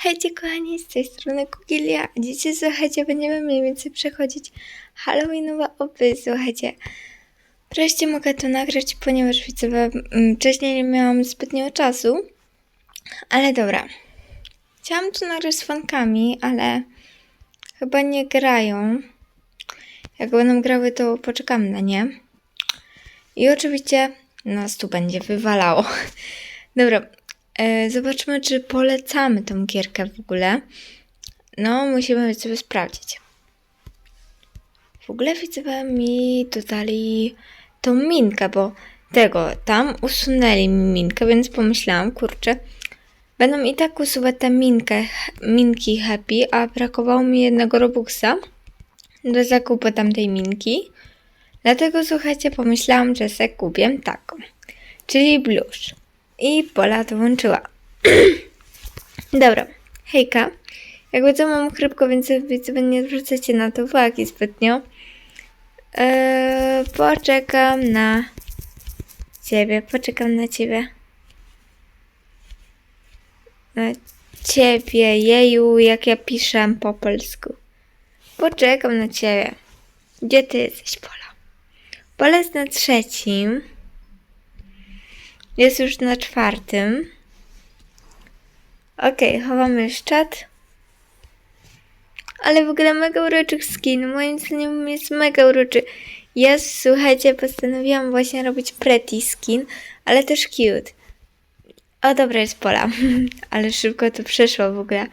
Hejcie kochani, z tej strony Kukilia. a Dzisiaj słuchajcie, będziemy mniej więcej przechodzić Halloweenowe opy. Słuchajcie, wreszcie mogę to nagrać, ponieważ widzowie, mm, wcześniej nie miałam zbytnio czasu. Ale dobra. Chciałam to nagrać z fankami, ale chyba nie grają. Jak będą grały, to poczekamy na nie. I oczywiście nas tu będzie wywalało. Dobra, zobaczmy, czy polecamy tą gierkę w ogóle. No, musimy sobie sprawdzić. W ogóle widzowie mi dodali tą minkę, bo tego, tam usunęli mi minkę, więc pomyślałam, kurczę, będą i tak usuwać tę minkę, minki happy, a brakowało mi jednego robuxa do zakupu tamtej minki. Dlatego słuchajcie, pomyślałam, że se kupię taką, czyli blusz. I Pola dołączyła. Dobra, hejka. Jakby co mam chrypko, więc sobie nie zwracajcie na to uwagi zbytnio. Eee, poczekam na ciebie, poczekam na ciebie. Na ciebie, jeju, jak ja piszę po polsku. Poczekam na ciebie. Gdzie ty jesteś, Pola? Pola jest na trzecim. Jest już na czwartym. Okej, chowamy już czat. Ale w ogóle mega uroczy skin. Moim zdaniem jest mega uroczy. Ja, słuchajcie, postanowiłam właśnie robić pretty skin, ale też cute. O, dobra, jest Pola. ale szybko to przeszło w ogóle.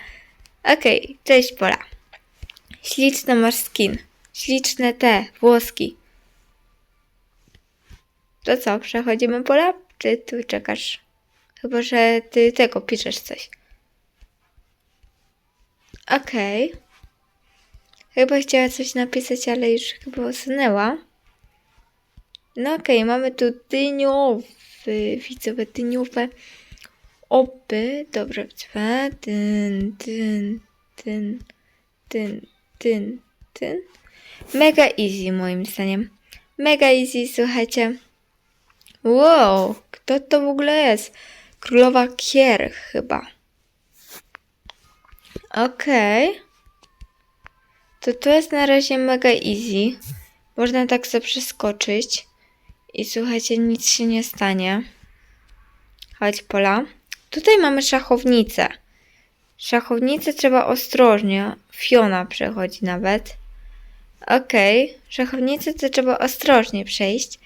Okej, cześć Pola. Śliczny masz skin. Śliczne te włoski. To co, przechodzimy Pola? Czy tu czekasz? Chyba, że ty tego piszesz coś. Okej. Chyba chciała coś napisać, ale już chyba usunęła. No okej, mamy tu dyniowy, widzowe dyniowe opy. Dobra, widzowe. Dyn, dyn, dyn, dyn, dyn, dyn. Mega easy moim zdaniem. Mega easy, słuchajcie. Wow, kto to w ogóle jest? Królowa Kier chyba. Okej. To to jest na razie mega easy. Można tak sobie przeskoczyć. I słuchajcie, nic się nie stanie. Chodź, Pola. Tutaj mamy szachownicę. Szachownicę trzeba ostrożnie. Fiona przechodzi nawet. Okej. Okay. Szachownicę to trzeba ostrożnie przejść.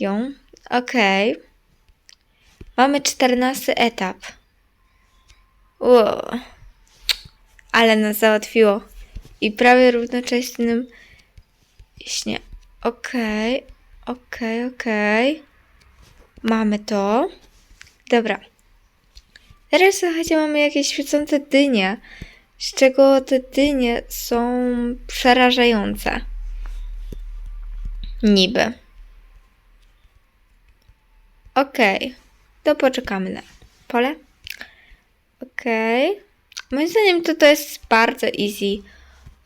Ją. Okej. Mamy czternasty etap. Wow. Ale nas załatwiło. I prawie równocześnie śnie. Okej, okay. okej, okej. Mamy to. Dobra. Teraz słuchajcie, mamy jakieś świecące dynie, z czego te dynie są przerażające. Niby. Okej, okay. to poczekamy na pole. Okej. Okay. Moim zdaniem to, to jest bardzo easy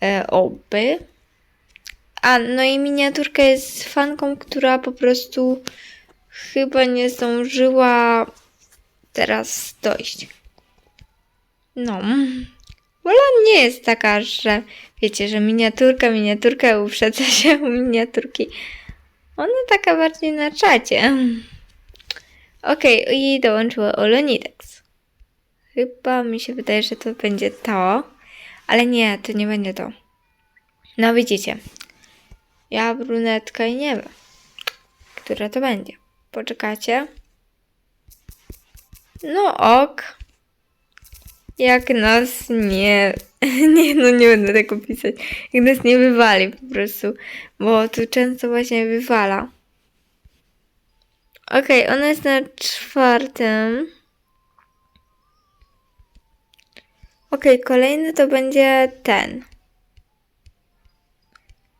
e, oby. A, no i miniaturka jest fanką, która po prostu chyba nie zdążyła teraz dojść. No. Wola nie jest taka, że wiecie, że miniaturka, miniaturka uprzedza się u miniaturki. Ona taka bardziej na czacie. Okej, okay, i dołączyła Olonidex. Chyba mi się wydaje, że to będzie to. Ale nie, to nie będzie to. No widzicie. Ja brunetka i nie wiem, która to będzie. Poczekacie. No ok. Jak nas nie... Nie, no nie będę tego pisać. Jak nas nie wywali po prostu. Bo tu często właśnie wywala. Okej, okay, ona jest na czwartym. Okej, okay, kolejny to będzie ten.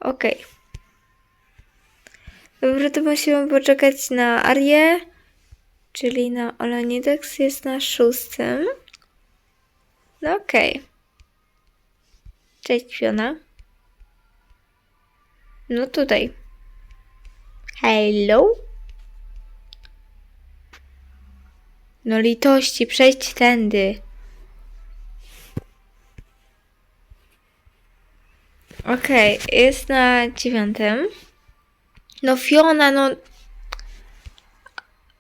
Okej. Okay. Dobra, to musimy poczekać na Arię, czyli na Olanidex jest na szóstym. No okej. Okay. Cześć Fiona. No tutaj. Hello? No litości, przejdź tędy. Okej, okay, jest na dziewiątym. No Fiona, no...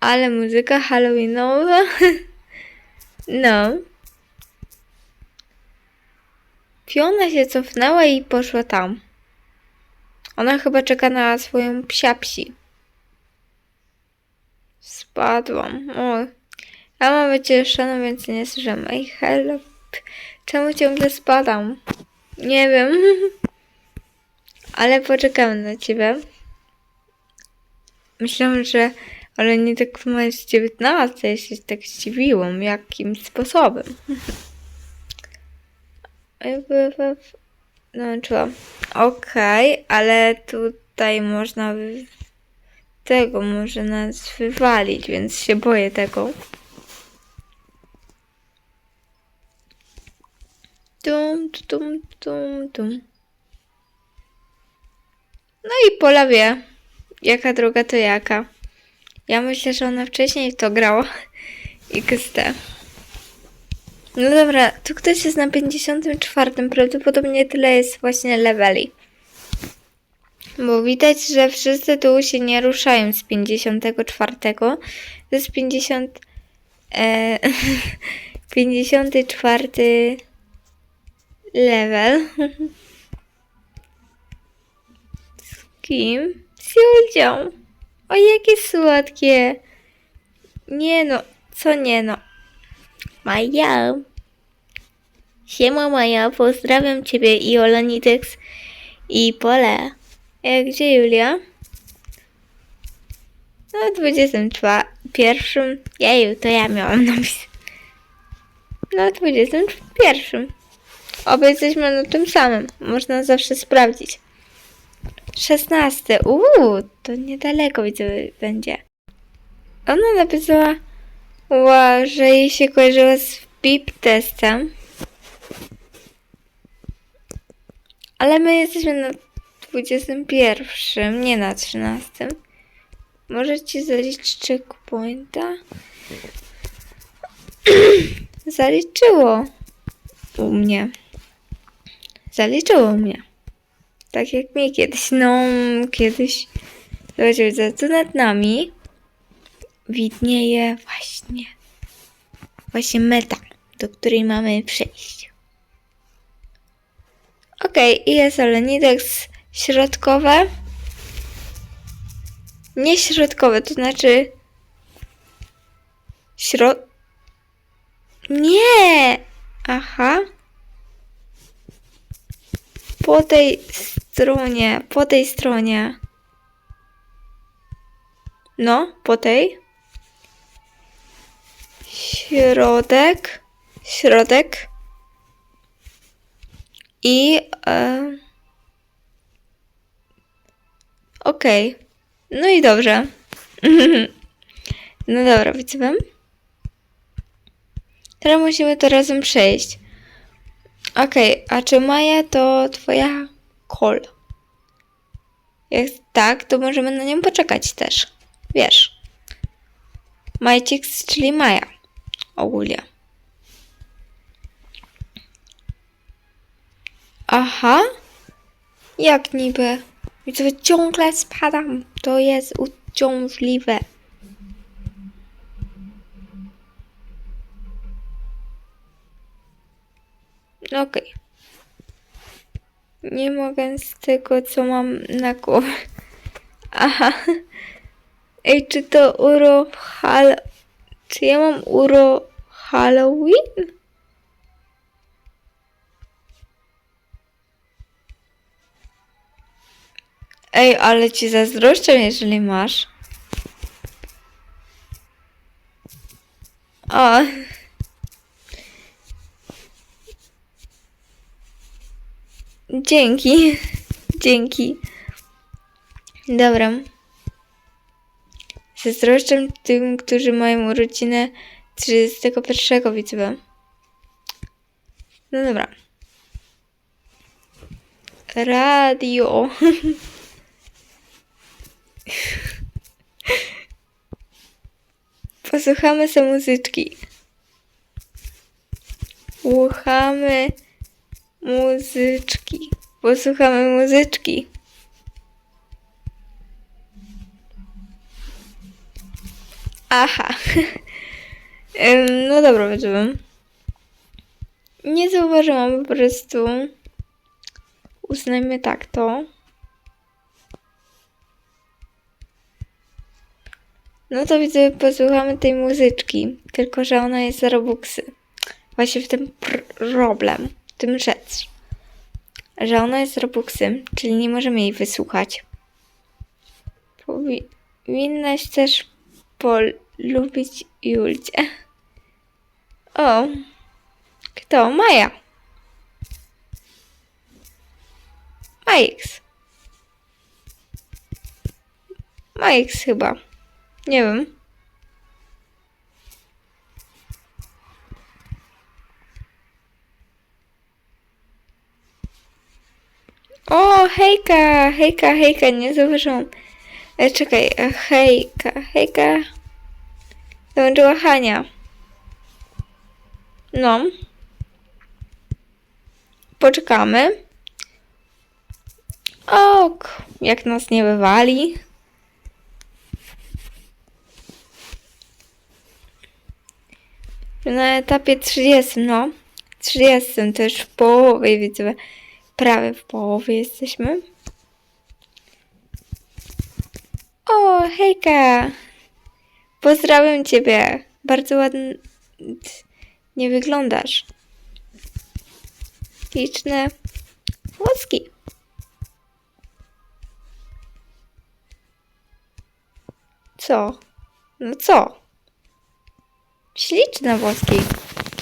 Ale muzyka halloweenowa. No. Fiona się cofnęła i poszła tam. Ona chyba czeka na swoją psiapsi. Spadłam. O. Ja mam wycieszoną, więc nie słyszę. Ej, help. Czemu ciągle spadam? Nie wiem. Ale poczekam na ciebie. Myślałam, że... Ale nie tak ma jest 19, ja się tak zdziwiłam. Jakim sposobem? Nauczyłam. Okej, ale tutaj można tego może nas wywalić, więc się boję tego. Tum, tum, tum, tum. No i Pola wie, jaka droga to jaka. Ja myślę, że ona wcześniej w to grała. XT. No dobra, tu ktoś jest na 54. Prawdopodobnie tyle jest właśnie leveli. Bo widać, że wszyscy tu się nie ruszają z 54. To jest 50. E, 54 level. Z kim? Z Julcią. O, jakie słodkie. Nie no, co nie no. Maja. Siema Maja, pozdrawiam Ciebie i Olonitex i Pole. E, gdzie Julia? No, 21. Jeju, to ja miałam na myśli. No, 21. Oby jesteśmy na tym samym. Można zawsze sprawdzić. 16. Uuu, to niedaleko widzę będzie. Ona napisała, ła, że jej się kojarzyła z PIP testem. Ale my jesteśmy na 21, nie na 13. Może ci zaliczyć checkpointa? Zaliczyło u mnie. Zaliczyło mnie. Tak jak mnie kiedyś. No, kiedyś. Zobaczcie, widzę, tu nad nami widnieje właśnie właśnie meta, do której mamy przejść. Okej, i jest Olenidex środkowe. Nie środkowe, to znaczy środ... Nie! Aha. Po tej stronie, po tej stronie. No, po tej. Środek, środek. I. E... Okej. No i dobrze. no dobra, widzę. Teraz musimy to razem przejść. Okej, a czy Maja to twoja kol? Jak tak, to możemy na nią poczekać też. Wiesz. Majcix, czyli Maja. Ogólnie. Aha. Jak niby? Widzę, ciągle spadam. To jest uciążliwe. Okej. Nie mogę z tego, co mam na głowie. Aha. Ej, czy to uro hal... Czy ja mam uro Halloween? Ej, ale ci zazdroszczę, jeżeli masz. O. Dzięki. Dzięki. Dobra. Zazdroszczę tym, którzy mają urodzinę 31 widzę. No dobra. Radio. Posłuchamy sobie muzyczki. Słuchamy muzyczki. Posłuchamy muzyczki. Aha. No dobra, będziemy. Nie zauważyłam po prostu. Uznajmy tak to. No to widzę, posłuchamy tej muzyczki. Tylko, że ona jest za Robuxy. Właśnie w tym pr- problem. Tym rzecz. Że ona jest z Robuxy, czyli nie możemy jej wysłuchać. Powinnaś też polubić Julcie. O. Kto? Maja. Majks. Majks chyba. Nie wiem. O, hejka, hejka, hejka, nie zauważyłam. E, czekaj, e, hejka, hejka. Dołączyła Hania. No. Poczekamy. Ok, jak nas nie wywali. Na etapie 30, no. 30 to już w połowie, widzę. Prawie w połowie jesteśmy. O, hejka! Pozdrawiam ciebie. Bardzo ładnie nie wyglądasz. Liczne włoski. Co? No co? Śliczne włoski.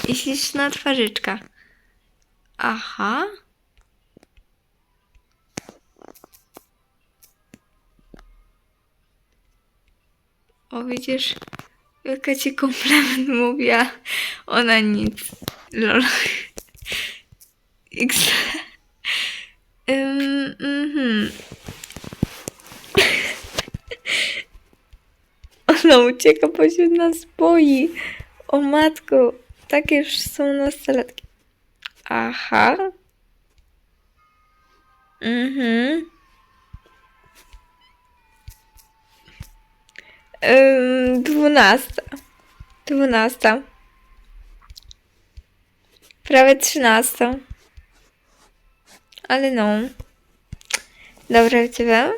I śliczna twarzyczka. Aha. O, widzisz, jaka ci komplement mówiła. Ona nic. Lol. X. Um, mhm. Ona ucieka, bo się nas boi. O matko, takie już są nastolatki. Aha. Mhm. Ym, Dwunasta. Dwunasta. Prawie trzynasta. Ale no. Dobra, ciebie.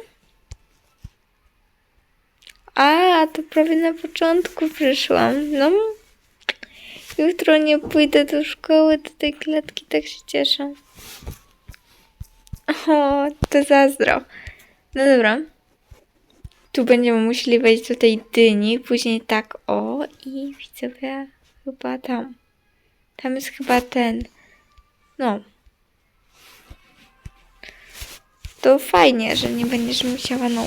A, to prawie na początku przyszłam. No. Jutro nie pójdę do szkoły, do tej klatki, tak się cieszę. O, to zazdro. No dobra. Tu będziemy musieli wejść do tej dyni, później tak o i widzowie chyba tam. Tam jest chyba ten. No. To fajnie, że nie będziesz musiała no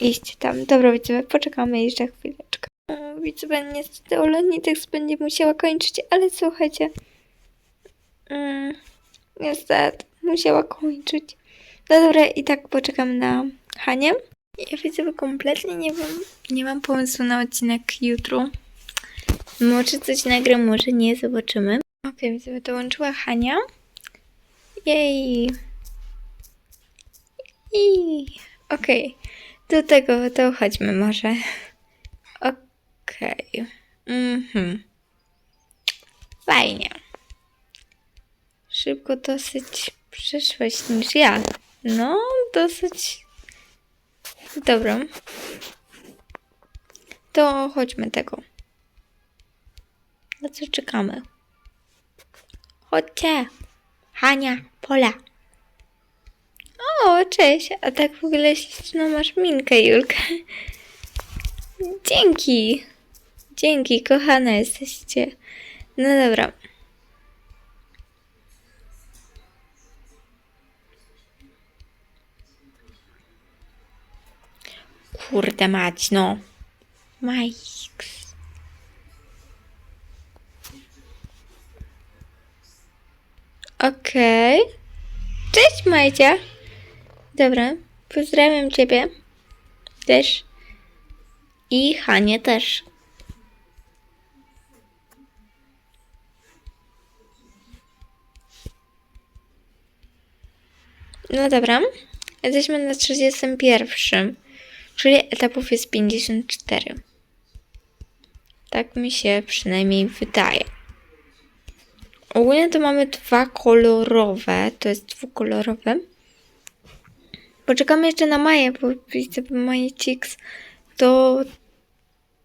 iść tam. Dobra, widzowie, poczekamy jeszcze chwileczkę. O, Widzowie, niestety Olonitex będzie musiała kończyć, ale słuchajcie. Mm, niestety, musiała kończyć. No dobra, i tak poczekam na Hanię. Ja widzę, kompletnie nie wiem, nie mam pomysłu na odcinek jutro. Może coś nagram, może nie, zobaczymy. Okej, widzę, dołączyła Hania. Jej. I okej, do tego to chodźmy może. Okej. Mhm. Fajnie. Szybko dosyć przyszłeś niż ja. No, dosyć Dobra. To chodźmy tego. Na co czekamy? Chodźcie. Hania, Pola. O, cześć. A tak w ogóle śliczną masz minkę, Julka. Dzięki. Dzięki, kochane jesteście. No dobra. Kurde mać, no. Majks. Okej. Cześć Majcia. Dobra, pozdrawiam Ciebie. Też. I Hanie też. No dobra. Jesteśmy na 31. Czyli etapów jest 54. Tak mi się przynajmniej wydaje. Ogólnie to mamy dwa kolorowe. To jest dwukolorowe. Poczekamy jeszcze na Maję, bo widzę, bo Maja Cix to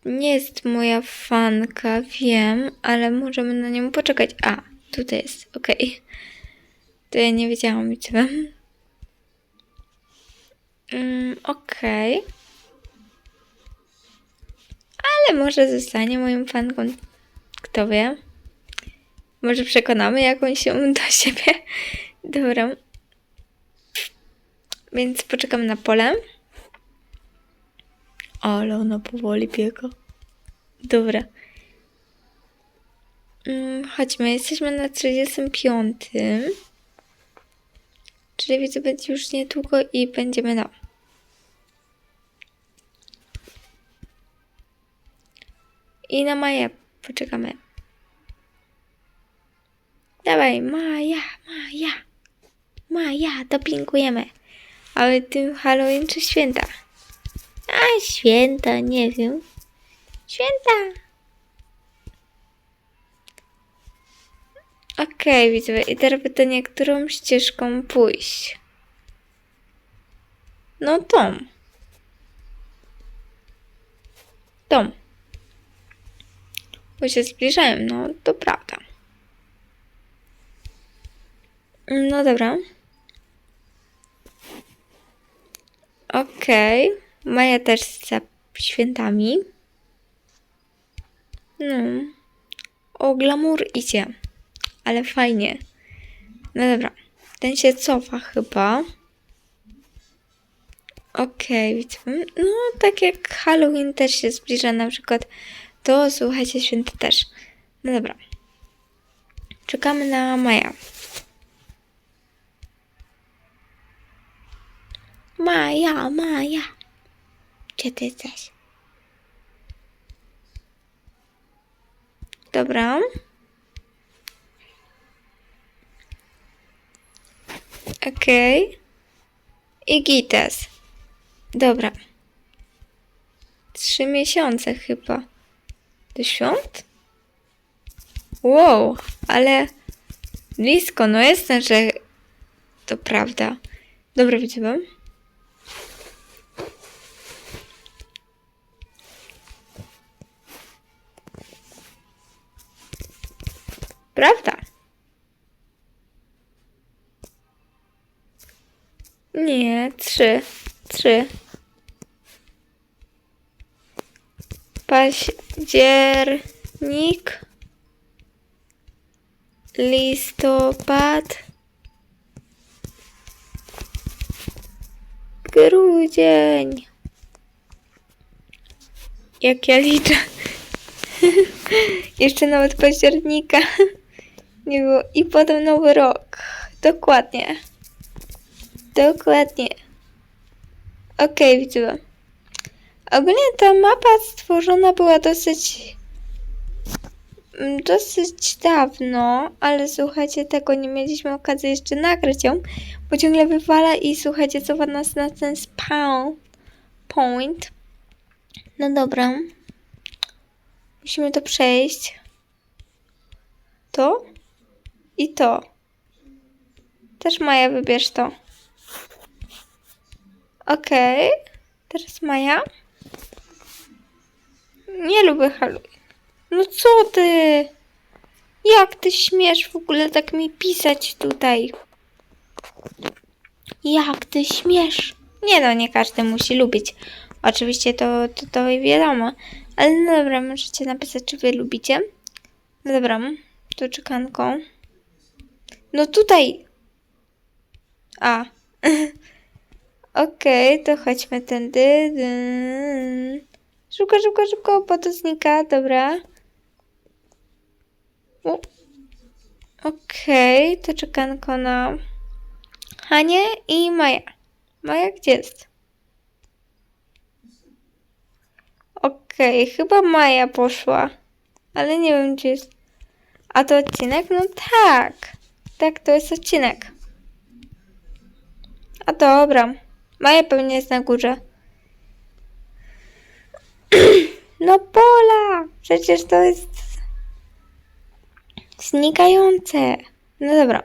nie jest moja fanka, wiem, ale możemy na nią poczekać. A, tutaj jest, okej. To ja nie wiedziałam, widzę. Mm, okej. Ale może zostanie moją fanką. Kto wie? Może przekonamy jakąś się do siebie. Dobra. Więc poczekam na pole. Ale ona powoli biega. Dobra. Mm, chodźmy, jesteśmy na 35. Czyli widzę, będzie już niedługo i będziemy no. I na Maję poczekamy. Dawaj, Maja, Maja. Maja, dopingujemy. Ale tym Halloween czy święta? A, święta, nie wiem. Święta. Okej, widzę. I teraz pytanie, którą ścieżką pójść? No tą. Tą. Bo się zbliżają, no to prawda. No dobra. Okej. Maja też za świętami. No. O, glamour idzie. Ale fajnie. No dobra. Ten się cofa chyba. Okej, widzę. No, tak jak Halloween też się zbliża na przykład, to słuchajcie, święty też. No dobra. Czekamy na Maja. Maja, Maja. Gdzie ty jesteś? Dobra. Okej. I Gites. Dobra. Trzy miesiące chyba. Do świąt? Wow, ale blisko, no jestem, że to prawda. Dobra, widziałam. Prawda? Nie, trzy. Trzy. Październik. Listopad. Grudzień. Jak ja liczę. Jeszcze nawet października nie było. I potem nowy rok. Dokładnie. Dokładnie. Okej, widzę. Ogólnie ta mapa stworzona była dosyć mm, dosyć dawno, ale słuchajcie, tego nie mieliśmy okazji jeszcze nagrać ją, bo ciągle wywala i słuchajcie, cofa nas na ten spawn point. No dobra. Musimy to przejść. To i to. Też Maja, wybierz to. Okej. Teraz Maja. Nie lubię Halloween. No co ty? Jak ty śmiesz w ogóle tak mi pisać tutaj? Jak ty śmiesz? Nie no, nie każdy musi lubić. Oczywiście to, to, to wiadomo. Ale no dobra, możecie napisać, czy wy lubicie. No dobra, tu czekanką. No tutaj! A. Okej, to chodźmy tędy. Szybko, szybko, szybko, bo to znika, dobra. Okej, to czekanko na Hanie i Maja. Maja gdzie jest? Okej, chyba Maja poszła. Ale nie wiem gdzie jest. A to odcinek? No tak. Tak, to jest odcinek. A dobra. Moje pewnie jest na górze. No pola! Przecież to jest znikające. No dobra.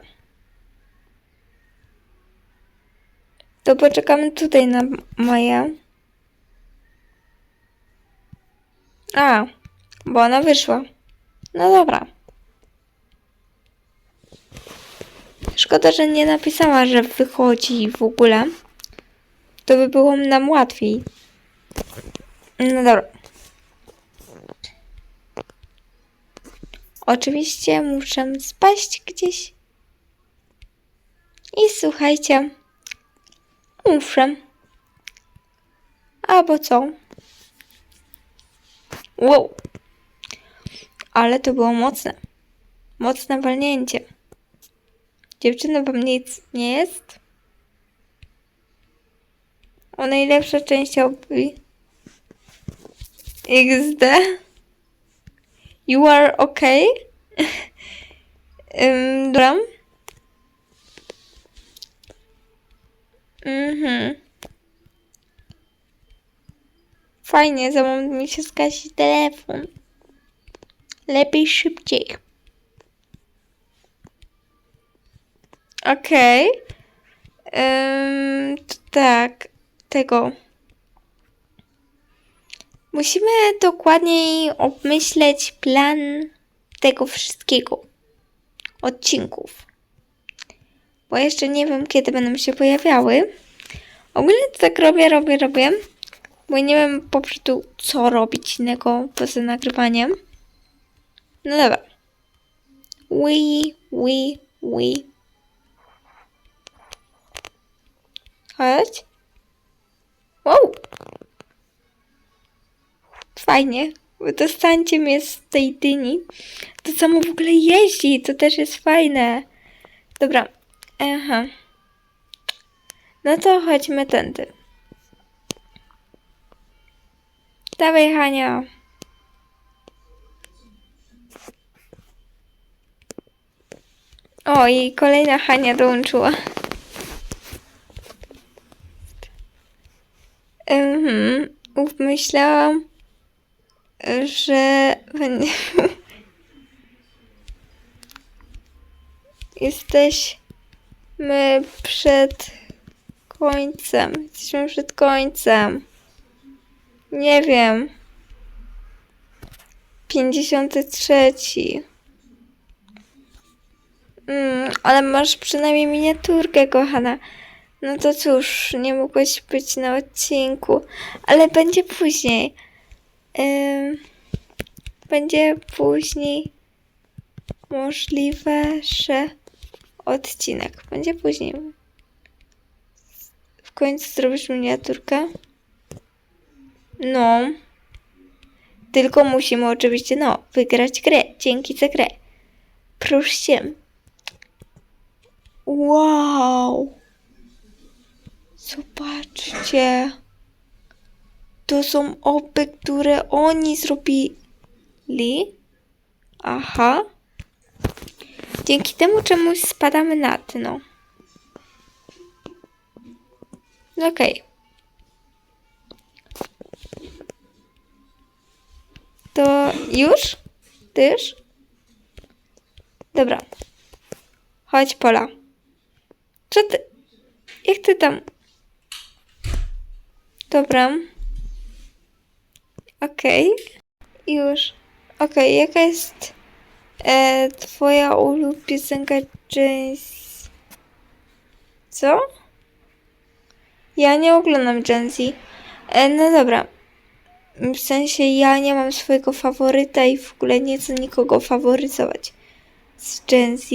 To poczekamy tutaj na Maję. A, bo ona wyszła. No dobra. Szkoda, że nie napisała, że wychodzi w ogóle. To by było nam łatwiej. No dobra. Oczywiście muszę spaść gdzieś. I słuchajcie. Muszę. Albo co? Wow. Ale to było mocne. Mocne walnięcie. Dziewczyny, wam nic nie jest? O najlepsza część obi. XD. You are okay? um, dobra. Mhm. Fajnie, za moment mi się zgasi telefon. Lepiej szybciej. Okej. Ym, to tak, tego. Musimy dokładniej obmyśleć plan tego wszystkiego. Odcinków. Bo jeszcze nie wiem, kiedy będą się pojawiały. Ogólnie to tak robię, robię, robię. Bo nie wiem po prostu, co robić innego poza nagrywaniem. No dobra. We, we, we. Chodź. Wow. Fajnie. Dostańcie mnie z tej dyni. To samo w ogóle jeździ. To też jest fajne. Dobra. Aha. No to chodźmy tędy. Dawaj, Hania. O, i kolejna Hania dołączyła. Mhm. Myślałam, że. Jesteśmy przed końcem. Jesteśmy przed końcem. Nie wiem. 53. Mm, ale masz przynajmniej miniaturkę, kochana. No to cóż, nie mogłeś być na odcinku, ale będzie później. Będzie później możliwe, że odcinek. Będzie później. W końcu zrobisz miniaturkę? No. Tylko musimy oczywiście, no, wygrać grę. Dzięki za grę. Proszę. Wow. Zobaczcie. To są opy, które oni zrobili. Aha. Dzięki temu czemuś spadamy na dno. No Okej. To już? Ty już? Dobra. Chodź, Pola. Co ty? Jak ty tam? Dobra. Okej. Już. Okej, jaka jest e, twoja ulubiona piosenka? Co? Ja nie oglądam Gen Z. E, no dobra. W sensie ja nie mam swojego faworyta i w ogóle nie chcę nikogo faworyzować. Z Gen Z.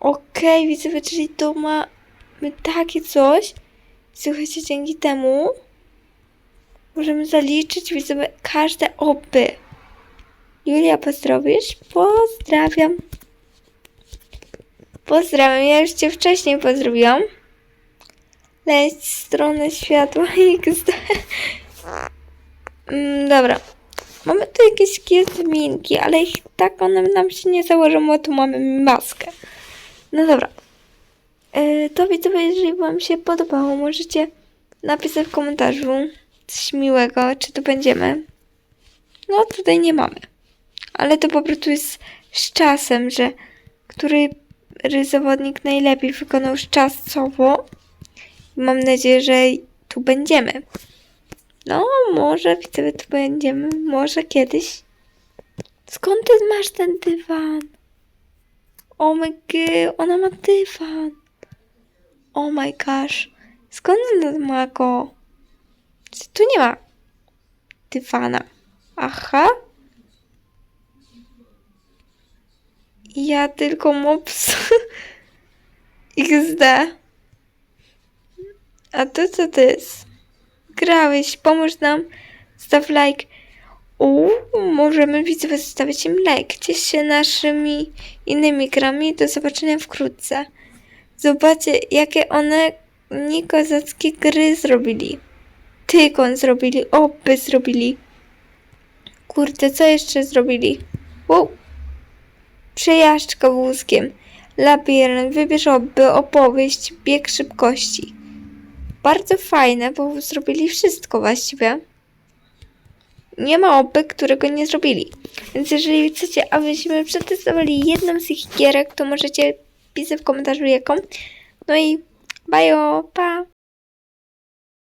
Okej, widzowie, czyli to mamy takie coś. Słuchajcie, dzięki temu możemy zaliczyć widzowie każde opy. Julia, pozdrowisz? Pozdrawiam. Pozdrawiam, ja już cię wcześniej pozdrowiłam. Leć w stronę światła XD. Mm, dobra. Mamy tu jakieś kiezminki, ale ich tak one nam się nie założą, bo tu mamy maskę. No dobra. E, to widzowie, jeżeli Wam się podobało, możecie napisać w komentarzu coś miłego, czy tu będziemy. No, tutaj nie mamy. Ale to po prostu jest z czasem, że który zawodnik najlepiej wykonał czasowo. Mam nadzieję, że tu będziemy. No, może widzowie tu będziemy, może kiedyś. Skąd ty masz ten dywan? Oh my god, ona ma dywan. Oh my gosh. Skąd ona ma go? Tu nie ma dywana. Aha. Ja tylko mops. XD. A to co to jest? Grałeś, pomóż nam. Staw like. Uuu, możemy widzowie zostawić im like. Ciesz się naszymi innymi grami. Do zobaczenia wkrótce. Zobaczcie, jakie one niekozackie gry zrobili. Tykon zrobili, opy zrobili. Kurde, co jeszcze zrobili? Wow. Przejażdżka wózkiem. Labirynt, wybierz oby, opowieść, bieg szybkości. Bardzo fajne, bo zrobili wszystko właściwie. Nie ma opy, którego nie zrobili. Więc jeżeli chcecie, abyśmy przetestowali jedną z ich gierek, to możecie pisać w komentarzu jaką. No i bajo, pa!